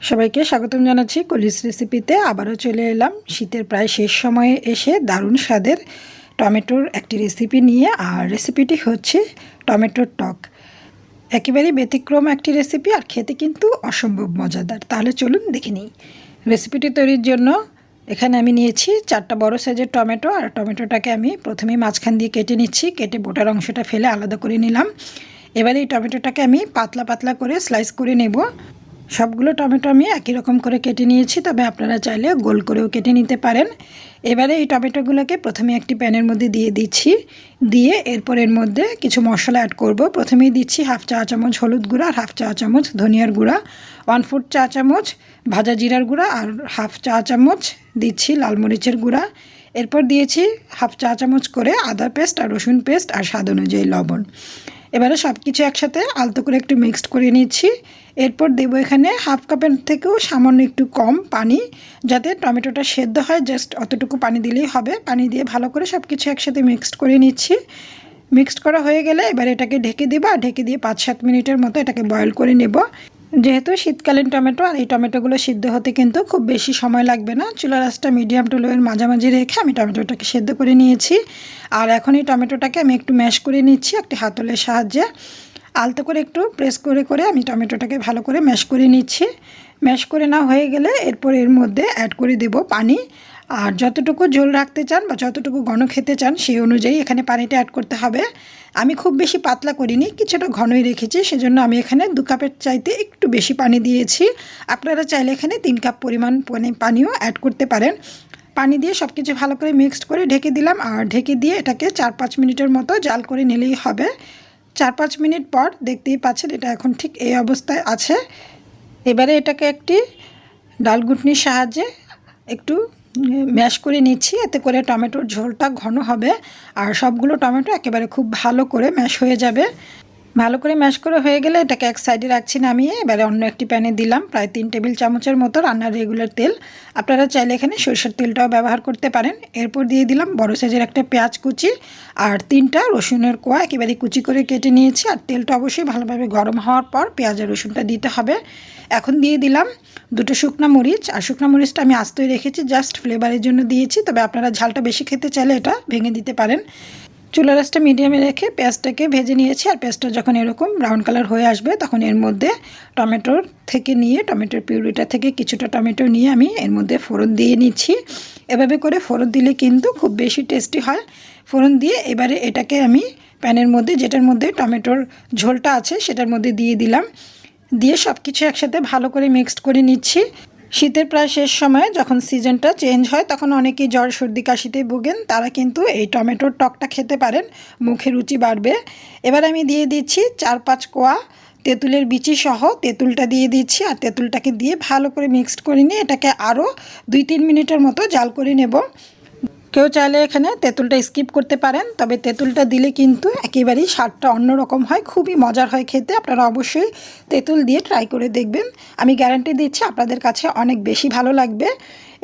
সবাইকে স্বাগতম জানাচ্ছি কলিস রেসিপিতে। আবারও চলে এলাম। শীতের প্রায় শেষ সময়ে এসে দারুণ স্বাদের টমেটোর একটি রেসিপি নিয়ে, আর রেসিপিটি হচ্ছে টমেটোর টক। একেবারেই ব্যতিক্রম একটি রেসিপি, আর খেতে কিন্তু অসম্ভব মজাদার। তাহলে চলুন দেখে নিই। রেসিপিটি তৈরির জন্য এখানে আমি নিয়েছি চারটা বড় সাইজের টমেটো, আর টমেটোটাকে আমি প্রথমেই মাঝখান দিয়ে কেটে নিচ্ছি। কেটে বোটার অংশটা ফেলে আলাদা করে নিলাম। এবারে এই টমেটোটাকে আমি পাতলা পাতলা করে স্লাইস করে নেব। সবগুলো টমেটো আমি একই রকম করে কেটে নিয়েছি, তবে আপনারা চাইলে গোল করেও কেটে নিতে পারেন। এবারে এই টমেটোগুলোকে প্রথমে একটি প্যানের মধ্যে দিয়ে দিচ্ছি। দিয়ে এরপর এর মধ্যে কিছু মশলা অ্যাড করব। প্রথমেই দিচ্ছি হাফ চা চামচ হলুদ গুঁড়া আর হাফ চা চামচ ধনিয়ার গুঁড়া ওয়ান ফুট চা চামচ ভাজা জিরার গুঁড়া আর হাফ চা চামচ দিচ্ছি লাল মরিচের গুঁড়া। এরপর দিয়েছি হাফ চা চামচ করে আদা পেস্ট আর রসুন পেস্ট আর স্বাদ অনুযায়ী লবণ। এবারে সব কিছু একসাথে আলতো করে একটু মিক্সড করে নিচ্ছি। এরপর দেব এখানে হাফ কাপের থেকেও সামান্য একটু কম পানি, যাতে টমেটোটা সেদ্ধ হয় জাস্ট অতটুকু পানি দিলেই হবে। পানি দিয়ে ভালো করে সব কিছু একসাথে মিক্সড করে নিচ্ছি। মিক্সড করা হয়ে গেলে এবার এটাকে ঢেকে দেবো, আর ঢেকে দিয়ে পাঁচ সাত মিনিটের মতো এটাকে বয়ল করে নেব। যেহেতু শীতকালীন টমেটো, আর এই টমেটোগুলো সিদ্ধ হতে কিন্তু খুব বেশি সময় লাগবে না। চুলা রাসটা মিডিয়াম টু লোয়ের মাঝামাঝি রেখে আমি টমেটোটাকে সেদ্ধ করে নিয়েছি। আর এখন এই টমেটোটাকে আমি একটু ম্যাশ করে নিচ্ছি একটি হাতলের সাহায্যে। আলতো করে একটু প্রেস করে করে আমি টমেটোটাকে ভালো করে ম্যাশ করে নিচ্ছি। ম্যাশ করে না হয়ে গেলে এরপর এর মধ্যে অ্যাড করে দেব পানি। আর যতটুকু ঝোল রাখতে চান বা যতটুকু ঘন খেতে চান, সেই অনুযায়ী এখানে পানিটা অ্যাড করতে হবে। আমি খুব বেশি পাতলা করিনি, কিছুটা ঘনই রেখেছি, সেজন্য আমি এখানে দু কাপের চাইতে একটু বেশি পানি দিয়েছি। আপনারা চাইলে এখানে তিন কাপ পরিমাণ পানিও অ্যাড করতে পারেন। পানি দিয়ে সব কিছু ভালো করে মিক্সড করে ঢেকে দিলাম, আর ঢেকে দিয়ে এটাকে চার পাঁচ মিনিটের মতো জাল করে নিলেই হবে। চার পাঁচ মিনিট পর দেখতেই পাচ্ছেন এটা এখন ঠিক এই অবস্থায় আছে। এবারে এটাকে একটি ডাল ঘুটনির সাহায্যে একটু ম্যাশ করে নিচ্ছি, এতে করে টমেটোর ঝোলটা ঘন হবে। আর সবগুলো টমেটো একেবারে খুব ভালো করে ম্যাশ হয়ে যাবে। ভালো করে ম্যাশ করে হয়ে গেলে এটাকে এক সাইডে রাখছি নামিয়ে, এবারে অন্য একটি প্যানে দিলাম প্রায় তিন টেবিল চামচের মতো রান্নার রেগুলার তেল। আপনারা চাইলে এখানে সরষের তেলটাও ব্যবহার করতে পারেন। এরপর দিয়ে দিলাম বড় সাইজের একটা পেঁয়াজ কুচি আর তিনটা রসুনের কোয়া। একেবারে কুচি করে কেটে নিয়েছি আর তেলটা অবশ্যই ভালোভাবে গরম হওয়ার পর পেঁয়াজ আর রসুনটা দিতে হবে। এখন দিয়ে দিলাম দুটো শুকনা মরিচ। আর শুকনা মরিচটা আমি আস্তই রেখেছি জাস্ট ফ্লেভারের জন্য দিয়েছি। তবে আপনারা ঝালটা বেশি খেতে চাইলে এটা ভেঙে দিতে পারেন। চুলা রাসটা মিডিয়ামে রেখে পেঁয়াজটাকে ভেজে নিয়েছি। আর পেঁয়াজটা যখন এরকম ব্রাউন কালার হয়ে আসবে, তখন এর মধ্যে টমেটোর থেকে নিয়ে, টমেটোর পিউরিটা থেকে কিছুটা টমেটো নিয়ে আমি এর মধ্যে ফোড়ন দিয়ে নিচ্ছি। এভাবে করে ফোড়ন দিলে কিন্তু খুব বেশি টেস্টি হয়। ফোড়ন দিয়ে এবারে এটাকে আমি প্যানের মধ্যে, যেটার মধ্যে টমেটোর ঝোলটা আছে, সেটার মধ্যে দিয়ে দিলাম। দিয়ে সব কিছু একসাথে ভালো করে মিক্সড করে নিচ্ছি। শীতের প্রায় শেষ সময়ে যখন সিজনটা চেঞ্জ হয়, তখন অনেকেই জ্বর, সর্দি কাশিতে ভোগেন। তারা কিন্তু এই টমেটোর টকটা খেতে পারেন, মুখে রুচি বাড়বে। এবার আমি দিয়ে দিচ্ছি চার পাঁচ কোয়া তেঁতুলের বিচি সহ তেঁতুলটা দিয়ে দিচ্ছি আর তেঁতুলটাকে দিয়ে ভালো করে মিক্সড করে নিয়ে এটাকে আরও দুই তিন মিনিটের মতো জাল করে নেব। কেউ চাইলে এখানে তেঁতুলটা স্কিপ করতে পারেন, তবে তেঁতুলটা দিলে কিন্তু একেবারেই স্বাদটা অন্যরকম হয়, খুবই মজার হয় খেতে। আপনারা অবশ্যই তেঁতুল দিয়ে ট্রাই করে দেখবেন। আমি গ্যারান্টি দিচ্ছি আপনাদের কাছে অনেক বেশি ভালো লাগবে।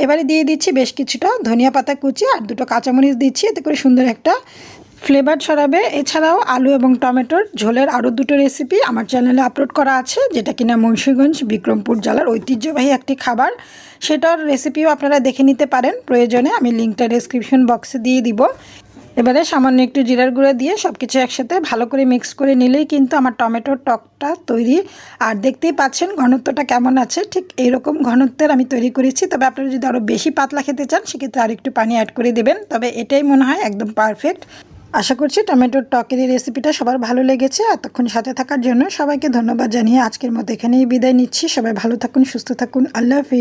এবারে দিয়ে দিচ্ছি বেশ কিছুটা ধনিয়া পাতা কুচি আর দুটো কাঁচামরিচ দিচ্ছি, এতে করে সুন্দর একটা ফ্লেভার ছড়াবে। এছাড়াও আলু এবং টমেটোর ঝোলের আরও দুটো রেসিপি আমার চ্যানেলে আপলোড করা আছে, যেটা কিনা মুন্সীগঞ্জ বিক্রমপুর জেলার ঐতিহ্যবাহী একটি খাবার। সেটার রেসিপিও আপনারা দেখে নিতে পারেন প্রয়োজনে, আমি লিঙ্কটা ডিসক্রিপশন বক্সে দিয়ে দিব। এবারে সামান্য একটু জিরার গুঁড়া দিয়ে সব কিছু একসাথে ভালো করে মিক্স করে নিলেই কিন্তু আমার টমেটোর টকটা তৈরি। আর দেখতেই পাচ্ছেন ঘনত্বটা কেমন আছে, ঠিক এইরকম ঘনত্বের আমি তৈরি করেছি। তবে আপনারা যদি আরও বেশি পাতলা খেতে চান, সেক্ষেত্রে আর একটু পানি অ্যাড করে দেবেন। তবে এটাই মনে হয় একদম পারফেক্ট আশা করছি টমেটোর টকের এই রেসিপিটা সবার ভালো লেগেছে। এতক্ষণ সাথে থাকার জন্য সবাইকে ধন্যবাদ জানিয়ে আজকের মতো এখানেই বিদায় নিচ্ছি। সবাই ভালো থাকুন, সুস্থ থাকুন। আল্লাহ হাফিজ।